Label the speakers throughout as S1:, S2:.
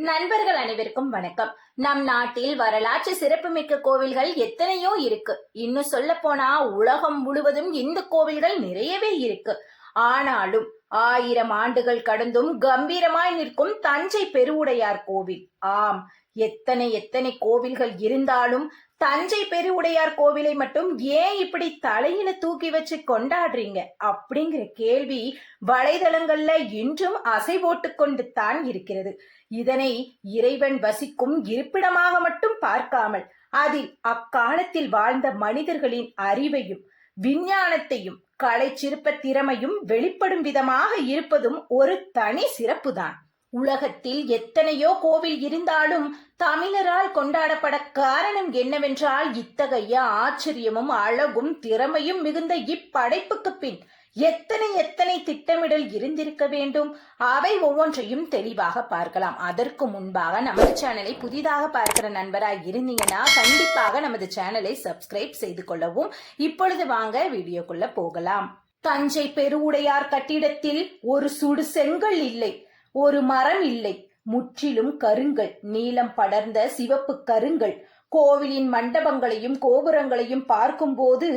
S1: நண்பர்கள் அனைவருக்கும் வணக்கம். நம் நாட்டில் வரலாற்று சிறப்புமிக்க கோவில்கள் எத்தனையோ இருக்கு. இன்னும் சொல்ல போனா உலகம் முழுவதும் இந்து கோவில்கள் நிறையவே இருக்கு. ஆனாலும் ஆயிரம் ஆண்டுகள் கடந்தும் கம்பீரமாய் நிற்கும் தஞ்சை பெருவுடையார் கோவில். ஆம் எத்தனை எத்தனை கோவில்கள் இருந்தாலும் தஞ்சை பெருவுடையார் கோவிலை மட்டும் ஏன் இப்படி தலையில தூக்கி வச்சு கொண்டாடுறீங்க? அப்படிங்கிற கேள்வி வலைதளங்கள்ல இன்றும் அசை போட்டு கொண்டு தான் இருக்கிறது. இதனை இறைவன் வசிக்கும் இருப்பிடமாக மட்டும் பார்க்காமல் அதில் அக்காலத்தில் வாழ்ந்த மனிதர்களின் அறிவையும் விஞ்ஞானத்தையும் கலை சிற்ப திறமையும் வெளிப்படும் விதமாக இருப்பதும் ஒரு தனி சிறப்புதான். உலகத்தில் எத்தனையோ கோவில் இருந்தாலும் தமிழரால் கொண்டாடப்பட காரணம் என்னவென்றால் இத்தகைய ஆச்சரியமும் அழகும் திறமையும் மிகுந்த இப்படைப்புக்கு பின் எத்தனை எத்தனை திட்டமிடல் இருந்திருக்க வேண்டும்? அவை ஒவ்வொன்றையும் தெளிவாக பார்க்கலாம். அதற்கு முன்பாக நமது சேனலை புதிதாக பார்க்கிற நண்பராய் இருந்தீங்கன்னா கண்டிப்பாக நமது சேனலை சப்ஸ்கிரைப் செய்து கொள்ளவும். இப்பொழுது வாங்க வீடியோக்குள்ள போகலாம். தஞ்சை பெருவுடையார் கட்டிடத்தில் ஒரு சுடு செங்கல் இல்லை. ஒரு மரம் இல்லை. முற்றிலும் கருங்கள் நீலம் படர்ந்த சிவப்பு கருங்கள் கோவிலின் மண்டபங்களையும் கோபுரங்களையும் பார்க்கும்போது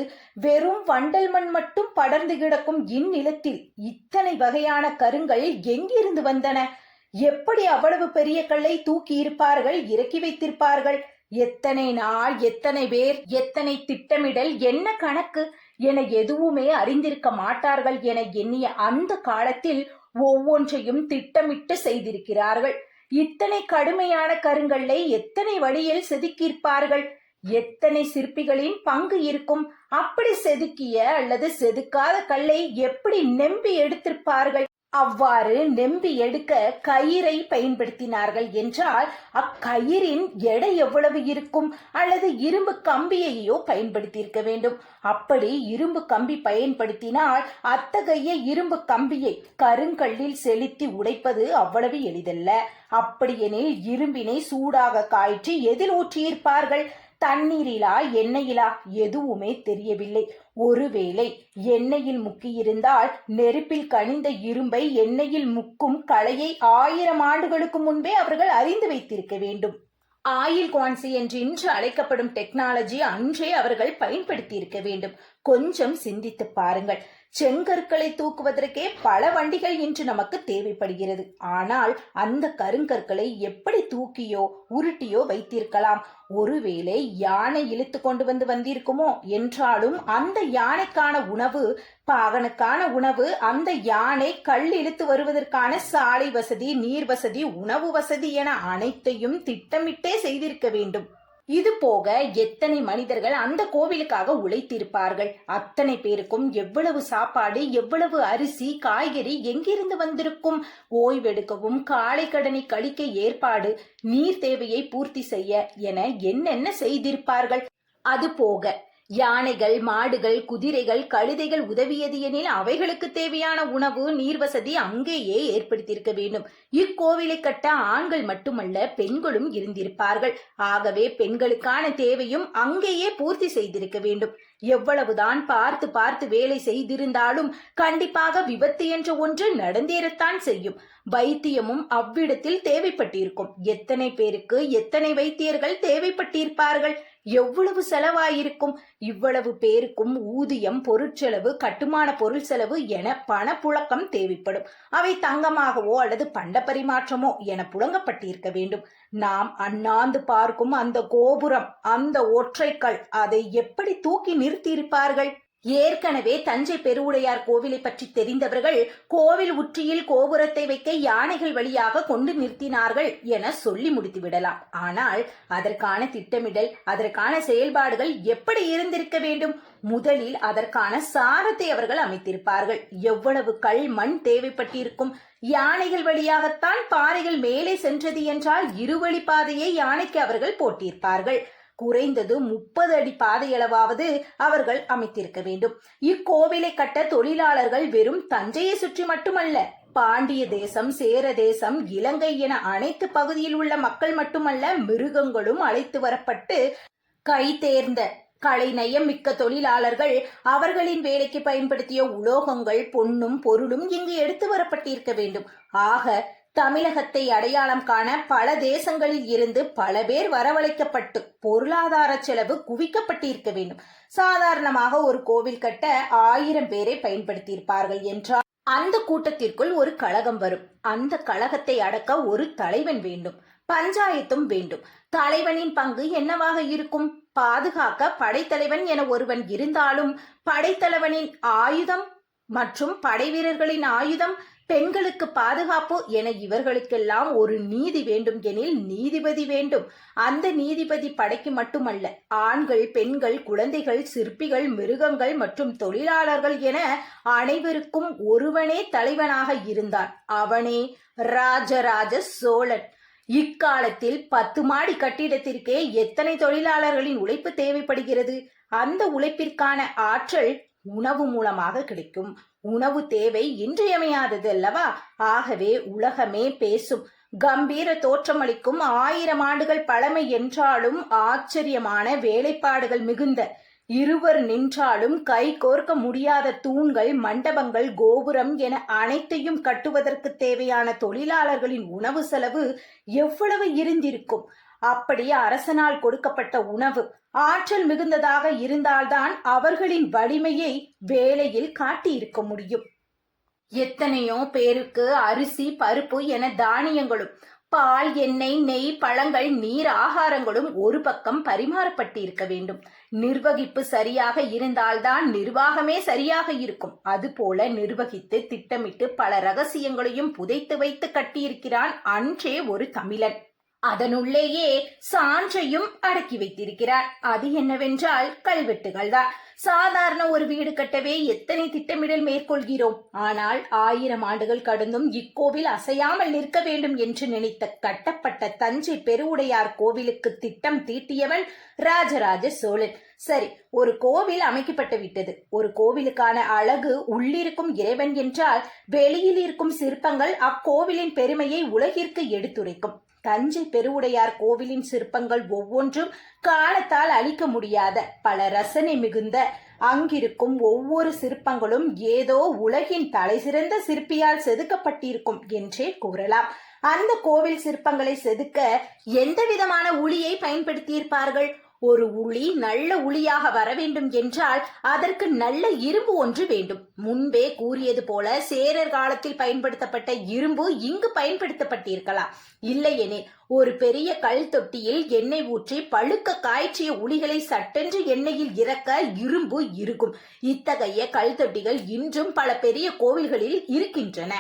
S1: வெறும் வண்டல் மண் மட்டும் படர்ந்து கிடக்கும் இந்நிலத்தில் இத்தனை வகையான கருங்கள் எங்கிருந்து வந்தன? எப்படி அவ்வளவு பெரிய கல்லை தூக்கி இருப்பார்கள் இறக்கி வைத்திருப்பார்கள்? எத்தனை நாள் எத்தனை பேர் எத்தனை திட்டமிடல் என்ன கணக்கு? என எதுவுமே அறிந்திருக்க மாட்டார்கள் என எண்ணிய அந்த காலத்தில் ஒவ்வொன்றையும் திட்டமிட்டு செய்திருக்கிறார்கள். இத்தனை கடுமையான கருங்கல்லை எத்தனை வழியில் செதுக்கியிருப்பார்கள்? எத்தனை சிற்பிகளின் பங்கு இருக்கும்? அப்படி செதுக்கிய அல்லது செதுக்காத கல்லை எப்படி நெம்பி எடுத்திருப்பார்கள்? அவ்வாறு நெம்பி எடுக்க கயிறை பயன்படுத்தினார்கள் என்றால் அக்கயிறின் எடை எவ்வளவு இருக்கும்? அல்லது இரும்பு கம்பியையோ பயன்படுத்தியிருக்க வேண்டும். அப்படி இரும்பு கம்பி பயன்படுத்தினால் அத்தகைய இரும்பு கம்பியை கருங்கல்லில் செலுத்தி உடைப்பது அவ்வளவு எளிதல்ல. அப்படியெனில் இரும்பினை சூடாக காய்ச்சி எதில் ஊற்றியிருப்பார்கள்? தண்ணீரிலா எண்ணெயிலா? எதுவுமே தெரியவில்லை. ஒருவேளை எண்ணெயில் முக்கியிருந்தால் நெருப்பில் கனிந்த இரும்பை எண்ணெயில் முக்கும் கலையை ஆயிரம் ஆண்டுகளுக்கு முன்பே அவர்கள் அறிந்து வைத்திருக்க வேண்டும். ஆயில் குவான்சி என்று இன்று அழைக்கப்படும் டெக்னாலஜி அன்றே அவர்கள் பயன்படுத்தி இருக்க வேண்டும். கொஞ்சம் சிந்தித்து பாருங்கள். செங்கற்களை தூக்குவதற்கே பல வண்டிகள் இன்று நமக்கு தேவைப்படுகிறது. ஆனால் அந்த கருங்கற்களை எப்படி தூக்கியோ உருட்டியோ வைத்திருக்கலாம். ஒருவேளை யானை இழுத்து கொண்டு வந்து வந்திருக்குமோ என்றாலும் அந்த யானைக்கான உணவு பாகனுக்கான உணவு அந்த யானை கல் இழுத்து வருவதற்கான சாலை வசதி நீர் வசதி உணவு வசதி என அனைத்தையும் திட்டமிட்டே செய்திருக்க வேண்டும். இது போக எத்தனை மனிதர்கள் அந்த கோவிலுக்காக உழைத்திருப்பார்கள்? அத்தனை பேருக்கும் எவ்வளவு சாப்பாடு எவ்வளவு அரிசி காய்கறி எங்கிருந்து வந்திருக்கும்? ஓய்வெடுக்கவும் காலை கடனை கழிக்க ஏற்பாடு நீர் தேவையை பூர்த்தி செய்ய என என்னென்ன செய்திருப்பார்கள்? அது போக யானைகள் மாடுகள் குதிரைகள் கழுதைகள் உதவியது எனில் அவைகளுக்கு தேவையான உணவு நீர் வசதி அங்கேயே ஏற்படுத்தியிருக்க வேண்டும். இக்கோவிலை கட்ட ஆண்கள் மட்டுமல்ல பெண்களும் இருந்திருப்பார்கள். ஆகவே பெண்களுக்கான தேவையும் அங்கேயே பூர்த்தி செய்திருக்க வேண்டும். எவ்வளவுதான் பார்த்து பார்த்து வேலை செய்திருந்தாலும் கண்டிப்பாக விபத்து என்ற ஒன்று நடந்தேறத்தான் செய்யும். வைத்தியமும் அவ்விடத்தில் தேவைப்பட்டிருக்கும். எத்தனை பேருக்கு எத்தனை வைத்தியர்கள் தேவைப்பட்டிருப்பார்கள்? எவ்வளவு செலவாயிருக்கும்? இவ்வளவு பேருக்கும் ஊதியம் பொருட்செலவு கட்டுமான பொருள் செலவு என பணப்புழக்கம் தேவைப்படும். அவை தங்கமாகவோ அல்லது பண்ட பரிமாற்றமோ என புழங்கப்பட்டிருக்க வேண்டும். நாம் அண்ணாந்து பார்க்கும் அந்த கோபுரம் அந்த ஒற்றைக்கல் அதை எப்படி தூக்கி நிறுத்தியிருப்பார்கள்? ஏற்கனவே தஞ்சை பெருவுடையார் கோவிலை பற்றி தெரிந்தவர்கள் கோவில் உச்சியில் கோபுரத்தை வைக்க யானைகள் வழியாக கொண்டு நிறுத்தினார்கள் என சொல்லி முடித்து விடலாம் ஆனால் அதற்கான திட்டமிடல் அதற்கான செயல்பாடுகள் எப்படி இருந்திருக்க வேண்டும்? முதலில் அதற்கான சாரத்தை அவர்கள் அமைத்திருப்பார்கள். எவ்வளவு கல் மண் தேவைப்பட்டிருக்கும்? யானைகள் வழியாகத்தான் பாறைகள் மேலே சென்றது என்றால் இருவழி பாதையை யானைக்கு அவர்கள் போட்டிருப்பார்கள். குறைந்தது முப்பது அடி பாதையளவாவது அவர்கள் அமைத்திருக்க வேண்டும். இக்கோவிலை கட்ட தொழிலாளர்கள் வெறும் தஞ்சையை சுற்றி மட்டுமல்ல பாண்டிய தேசம் சேர தேசம் இலங்கை என அனைத்து பகுதியில் உள்ள மக்கள் மட்டுமல்ல மிருகங்களும் அழைத்து வரப்பட்டு கை தேர்ந்த கலை நயம் மிக்க தொழிலாளர்கள் அவர்களின் வேலைக்கு பயன்படுத்திய உலோகங்கள் பொன்னும் பொருளும் இங்கு எடுத்து வரப்பட்டிருக்க வேண்டும். ஆக தமிழகத்தை அடையாளம் காண பல தேசங்களில் இருந்து பல பேர் வரவழைக்கப்பட்டு பொருளாதார செலவு குவிக்கப்பட்டிருக்க வேண்டும். சாதாரணமாக ஒரு கோவில் கட்ட ஆயிரம் பேரை பயன்படுத்தியிருப்பார்கள் என்றால் அந்த கூட்டத்திற்குள் ஒரு கழகம் வரும். அந்த கழகத்தை அடக்க ஒரு தலைவன் வேண்டும். பஞ்சாயத்தும் வேண்டும். தலைவனின் பங்கு என்னவாக இருக்கும்? பாதுகாக்க படைத்தலைவன் என ஒருவன் இருந்தாலும் படைத்தலைவனின் ஆயுதம் மற்றும் படை வீரர்களின் ஆயுதம் பெண்களுக்கு பாதுகாப்பு என இவர்களுக்கெல்லாம் ஒரு நீதி வேண்டும் எனில் நீதிபதி வேண்டும். அந்த நீதிபதி படைக்கு மட்டுமல்ல ஆண்கள் பெண்கள் குழந்தைகள் சிற்பிகள் மிருகங்கள் மற்றும் தொழிலாளர்கள் என அனைவருக்கும் ஒருவனே தலைவனாக இருந்தான். அவனே ராஜராஜ சோழன். இக்காலத்தில் பத்து மாடி கட்டிடத்திற்கே எத்தனை தொழிலாளர்களின் உழைப்பு தேவைப்படுகிறது? அந்த உழைப்பிற்கான ஆற்றல் உணவு மூலமாக கிடைக்கும். உணவு தேவை இன்றியமையாதது அல்லவா ஆகவே உலகமே பேசும். கம்பீர தோற்றமளிக்கும் ஆயிரம் ஆண்டுகள் பழமை என்றாலும் ஆச்சரியமான வேலைப்பாடுகள் மிகுந்த. இருவர் நின்றாலும் கை கோர்க்க முடியாத தூண்கள் மண்டபங்கள் கோபுரம் என அனைத்தையும் கட்டுவதற்கு தேவையான தொழிலாளர்களின் உணவு செலவு எவ்வளவு இருந்திருக்கும்? அப்படி அரசனால் கொடுக்கப்பட்ட உணவு. ஆற்றல் மிகுந்ததாக இருந்தால்தான் அவர்களின் வலிமையை வேலையில் காட்டியிருக்க முடியும். எத்தனையோ பேருக்கு அரிசி பருப்பு என தானியங்களும் பால் எண்ணெய் நெய் பழங்கள் நீர் ஆகாரங்களும் ஒரு பக்கம் பரிமாறப்பட்டிருக்க வேண்டும். நிர்வகிப்பு சரியாக இருந்தால்தான் நிர்வாகமே சரியாக இருக்கும். அதுபோல நிர்வகித்து திட்டமிட்டு பல ரகசியங்களையும் புதைத்து வைத்து கட்டியிருக்கிறான் அன்றே ஒரு தமிழன். அதனுள்ளேயே சான்றையும் அடக்கி வைத்திருக்கிறார். அது என்னவென்றால் கல்வெட்டுகள் தான். சாதாரண ஒரு வீடு கட்டவே எத்தனை திட்டமிடல் மேற்கொள்கிறோம்? ஆனால் ஆயிரம் ஆண்டுகள் கடந்தும் இக்கோவில் அசையாமல் நிற்க வேண்டும் என்று நினைத்த கட்டப்பட்ட தஞ்சை பெருவுடையார் கோவிலுக்கு திட்டம் தீட்டியவன் ராஜராஜ சோழன். சரி ஒரு கோவில் அமைக்கப்பட்டு விட்டது. ஒரு கோவிலுக்கான அழகு உள்ளிருக்கும் இறைவன் என்றால் வெளியில் இருக்கும் சிற்பங்கள் அக்கோவிலின் பெருமையை உலகிற்கு எடுத்துரைக்கும். தஞ்சை பெருவுடையார் கோவிலின் சிற்பங்கள் ஒவ்வொன்றும் காலத்தால் அழிக்க முடியாத பல ரசனை மிகுந்த அங்கிருக்கும் ஒவ்வொரு சிற்பங்களும் ஏதோ உலகின் தலைசிறந்த சிற்பியால் செதுக்கப்பட்டிருக்கும் என்றே கூறலாம். அந்த கோவில் சிற்பங்களை செதுக்க எந்த விதமான ஒளியை பயன்படுத்தியிருப்பார்கள்? ஒரு உளி நல்ல உளியாக வர வேண்டும் என்றால் அதற்கு நல்ல இரும்பு ஒன்று வேண்டும். முன்பே கூறியது போல சேரர் காலத்தில் பயன்படுத்தப்பட்ட இரும்பு இங்கு பயன்படுத்தப்பட்டிருக்கலாம். இல்லையெனில் ஒரு பெரிய கல் தொட்டியில் எண்ணெய் ஊற்றி பழுக்க காய்ச்சிய உளிகளை சட்டென்று எண்ணெயில் இறக்க இரும்பு இருக்கும் இத்தகைய கல் தொட்டிகள் இன்றும் பல பெரிய கோவில்களில் இருக்கின்றன.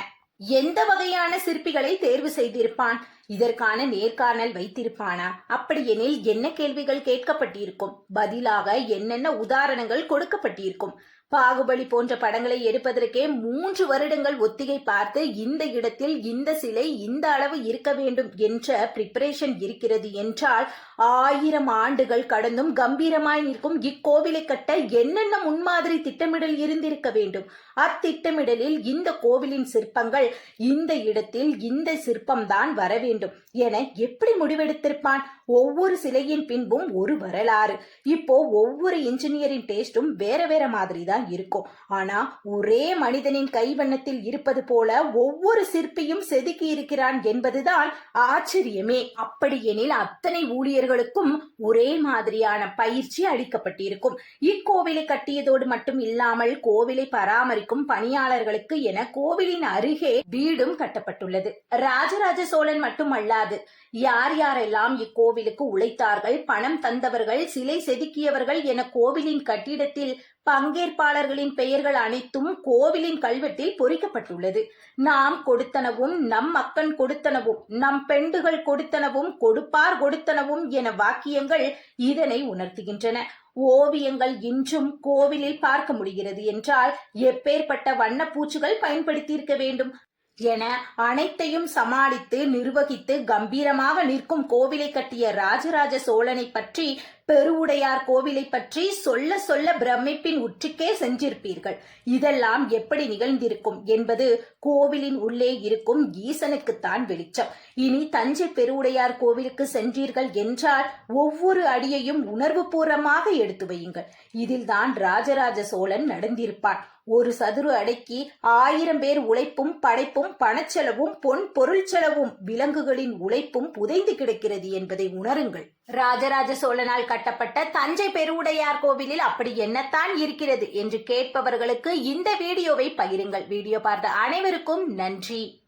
S1: எந்த வகையான சிற்பிகளை தேர்வு செய்திருப்பான்? இதற்கான நேர்காணல் வைத்திருப்பானா? அப்படியெனில் என்ன கேள்விகள் கேட்கப்பட்டிருக்கும்? பதிலாக என்னென்ன உதாரணங்கள் கொடுக்கப்பட்டிருக்கும்? பாகுபலி போன்ற படங்களை எடுப்பதற்கே மூன்று வருடங்கள் ஒத்திகை பார்த்து இந்த இடத்தில் இந்த சிலை இந்த அளவு இருக்க வேண்டும் என்ற பிரிப்பரேஷன் இருக்கிறது என்றால் ஆயிரம் ஆண்டுகள் கடந்தும் கம்பீரமாய் நிற்கும் இக்கோவிலை கட்ட என்னென்ன முன்மாதிரி திட்டமிடல் இருந்திருக்க வேண்டும்? அத்திட்டமிடலில் இந்த கோவிலின் சிற்பங்கள் இந்த இடத்தில் இந்த சிற்பம்தான் வர வேண்டும் என எப்படி முடிவெடுத்திருப்பான்? ஒவ்வொரு சிலையின் பின்பும் ஒரு வரலாறு. இப்போ ஒவ்வொரு இன்ஜினியரின் டேஸ்டும் வேற வேற மாதிரி தான் இருக்கும். ஆனா ஒரே மனிதனின் கைவண்ணத்தில் இருப்பது போல ஒவ்வொரு சிற்பியும் செதுக்கி இருக்கிறான் என்பதுதான் ஆச்சரியமே. அப்படியெனில் அத்தனை ஊழியர்களுக்கும் ஒரே மாதிரியான பயிற்சி அளிக்கப்பட்டிருக்கும். இக்கோவிலை கட்டியதோடு மட்டும் இல்லாமல் கோவிலை பராமரிக்கும் பணியாளர்களுக்கு என கோவிலின் அருகே வீடும் கட்டப்பட்டுள்ளது. ராஜராஜ சோழன் மட்டுமல்லாது யார் யாரெல்லாம் இக்கோவிலுக்கு உழைத்தார்கள் பணம் தந்தவர்கள் சிலை செதுக்கியவர்கள் என கோவிலின் கட்டிடத்தில் பங்கேற்பாளர்களின் பெயர்கள் அனைத்தும் கோவிலின் கல்வெட்டில் பொறிக்கப்பட்டுள்ளது. நாம் கொடுத்தனவும் நம் மக்கள் கொடுத்தனவும் நம் பெண்டுகள் கொடுத்தனவும் கொடுப்பார் கொடுத்தனவும் என வாக்கியங்கள் இதனை உணர்த்துகின்றன. ஓவியங்கள் இன்றும் கோவிலில் பார்க்க முடிகிறது என்றால் எப்பேற்பட்ட வண்ணப்பூச்சுகள் பயன்படுத்தியிருக்க வேண்டும். என அனைத்தையும் சமாளித்து நிர்வகித்து கம்பீரமாக நிற்கும் கோவிலை கட்டிய ராஜராஜ சோழனை பற்றி பெருவுடையார் கோவிலை பற்றி சொல்ல சொல்ல பிரமிப்பின் உற்றுக்கே சென்றிருப்பீர்கள். இதெல்லாம் எப்படி நிகழ்ந்திருக்கும் என்பது கோவிலின் உள்ளே இருக்கும் ஈசனுக்குத்தான் வெளிச்சம். இனி தஞ்சை பெருவுடையார் கோவிலுக்கு சென்றீர்கள் என்றால் ஒவ்வொரு அடியையும் உணர்வுபூர்வமாக எடுத்து வையுங்கள். இதில்தான் ராஜராஜ சோழன் நடந்திருப்பான். ஒரு சதுர அடைக்கி ஆயிரம் பேர் உழைப்பும் படைப்பும் பணச்செலவும் பொன் பொருள் செலவும் விலங்குகளின் உழைப்பும் புதைந்து கிடக்கிறது என்பதை உணருங்கள். ராஜராஜ சோழனால் கட்டப்பட்ட தஞ்சை பெருவுடையார் கோவிலில் அப்படி என்னத்தான் இருக்கிறது என்று கேட்பவர்களுக்கு இந்த வீடியோவை பகிருங்கள். வீடியோ பார்த்த அனைவருக்கும் நன்றி.